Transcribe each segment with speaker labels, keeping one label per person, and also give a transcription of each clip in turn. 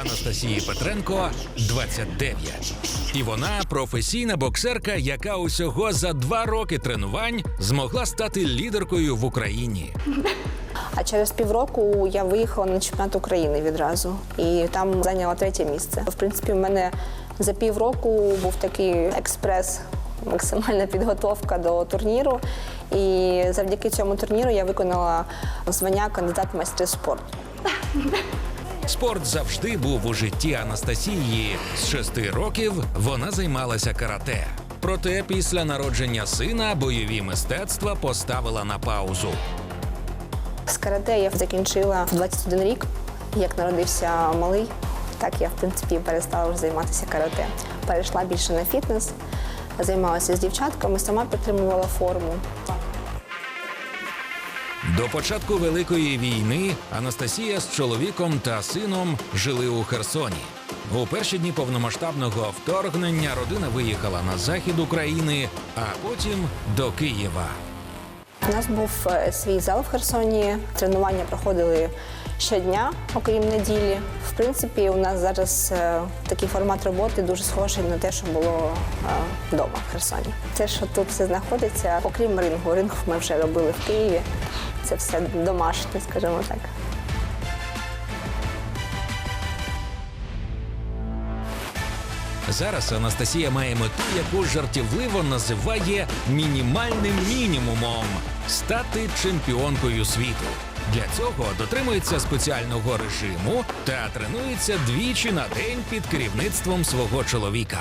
Speaker 1: Анастасії Петренко 29. І вона професійна боксерка, яка усього за два роки тренувань змогла стати лідеркою в Україні.
Speaker 2: А через півроку я виїхала на чемпіонат України відразу і там зайняла третє місце. В принципі, в мене за півроку був такий експрес. Максимальна підготовка до турніру, і завдяки цьому турніру я виконала звання кандидат в майстри спорту.
Speaker 1: Спорт завжди був у житті Анастасії. З шести років вона займалася карате. Проте після народження сина бойові мистецтва поставила на паузу.
Speaker 2: З карате я закінчила в 21 рік. Як народився малий, так я в принципі перестала вже займатися карате. Перейшла більше на фітнес, займалася з дівчатками, сама підтримувала форму.
Speaker 1: До початку Великої війни Анастасія з чоловіком та сином жили у Херсоні. У перші дні повномасштабного вторгнення родина виїхала на захід України, а потім до Києва.
Speaker 2: У нас був е, свій зал в Херсоні. Тренування проходили щодня, окрім неділі. В принципі, у нас зараз е, такий формат роботи дуже схожий на те, що було е, вдома в Херсоні. Те, що тут все знаходиться, окрім рингу. Ринг ми вже робили в Києві. Це все домашнє, скажімо так.
Speaker 1: Зараз Анастасія має мету, яку жартівливо називає мінімальним мінімумом стати чемпіонкою світу. Для цього дотримується спеціального режиму та тренується двічі на день під керівництвом свого чоловіка.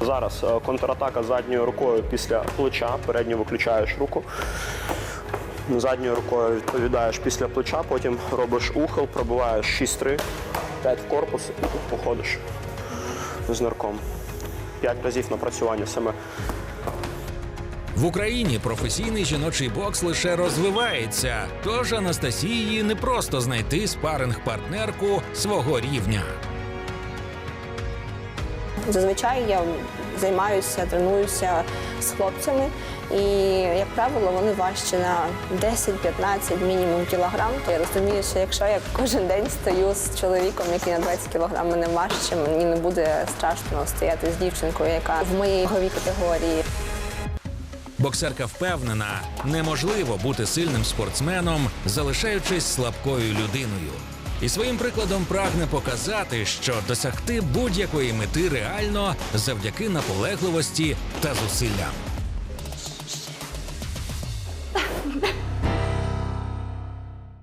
Speaker 3: Зараз е, контратака задньою рукою після плеча, передню виключаєш руку. Задньою рукою відповідаєш після плеча, потім робиш ухил, пробиваєш 6-3, 5 в корпус і уходиш з нирком. 5 разів напрацювання саме.
Speaker 1: В Україні професійний жіночий бокс лише розвивається, тож Анастасії не просто знайти спаринг-партнерку свого рівня.
Speaker 2: Зазвичай я займаюся, тренуюся з хлопцями, і, як правило, вони важчі на 10-15 мінімум кілограм. Я розумію, що якщо я кожен день стою з чоловіком, який на 20 кілограм мене важче, мені не буде страшно стояти з дівчинкою, яка в моїй ваговій категорії.
Speaker 1: Боксерка впевнена, неможливо бути сильним спортсменом, залишаючись слабкою людиною. І своїм прикладом прагне показати, що досягти будь-якої мети реально завдяки наполегливості та зусиллям.